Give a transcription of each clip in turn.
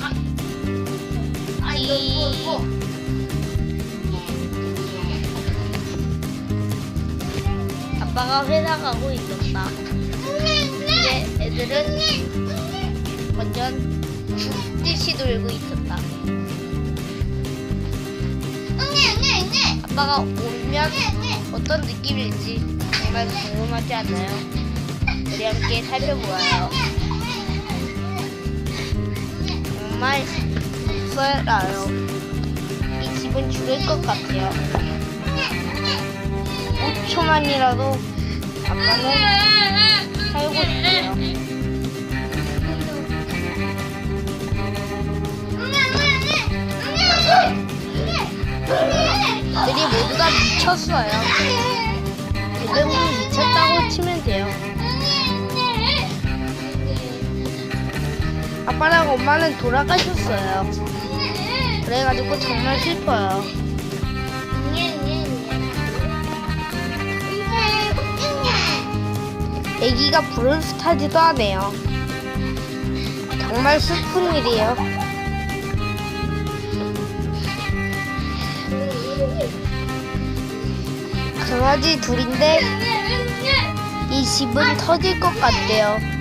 아. 아빠가 회사 가고 있었다. 근데 애들은 완전 죽듯이 놀고 있었다. 아빠가 오면 어떤 느낌일지 정말 궁금하지 않나요? 우리 함께 살펴보아요. 썰어요. 이 집은 죽을 것 같아요. 5초만이라도 아빠는 살고 싶어요. 들이 모두 다 미쳤어요. 대부분 미쳤다고 치면 돼요. 아빠랑 엄마는 돌아가셨어요. 그래가지고 정말 슬퍼요. 애기가 불을 타지도 않아요. 정말 슬픈 일이에요. 강아지 둘인데 이 집은 터질 것 같대요.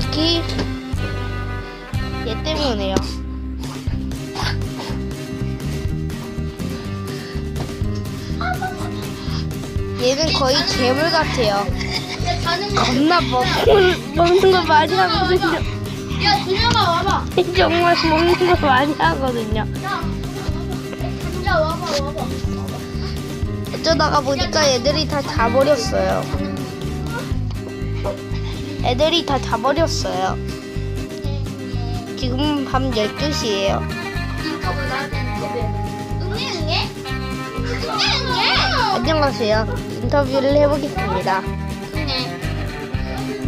특히 얘 때문에요. 얘는 거의 괴물 같아요. 겁나 먹, 먹는 거 많이 하거든요. 야, 준영아 와봐. 정말 먹는 거 많이 하거든요. 야, 야 와봐 와봐. 어쩌다가 보니까 애들이 다 자버렸어요. 애들이 다 자버렸어요. 지금 밤 12시예요. 응애 응애? 응애 응애? 안녕하세요. 인터뷰를 해보겠습니다.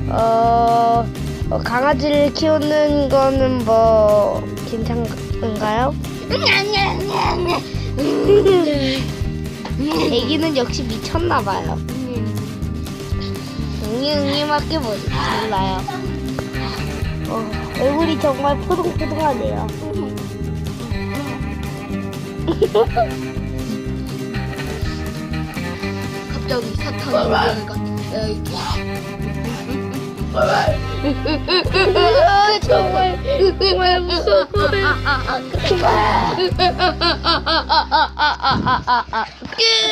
어, 어, 강아지를 키우는 거는 뭐 괜찮은가요? 응애. 애기는 역시 미쳤나봐요. 응이 응이밖에 몰라요. 어, 얼굴이 정말 포동포동하네요. 갑자기 사탕이 오는 것 같아. 정말 정말 무서워요. 끝.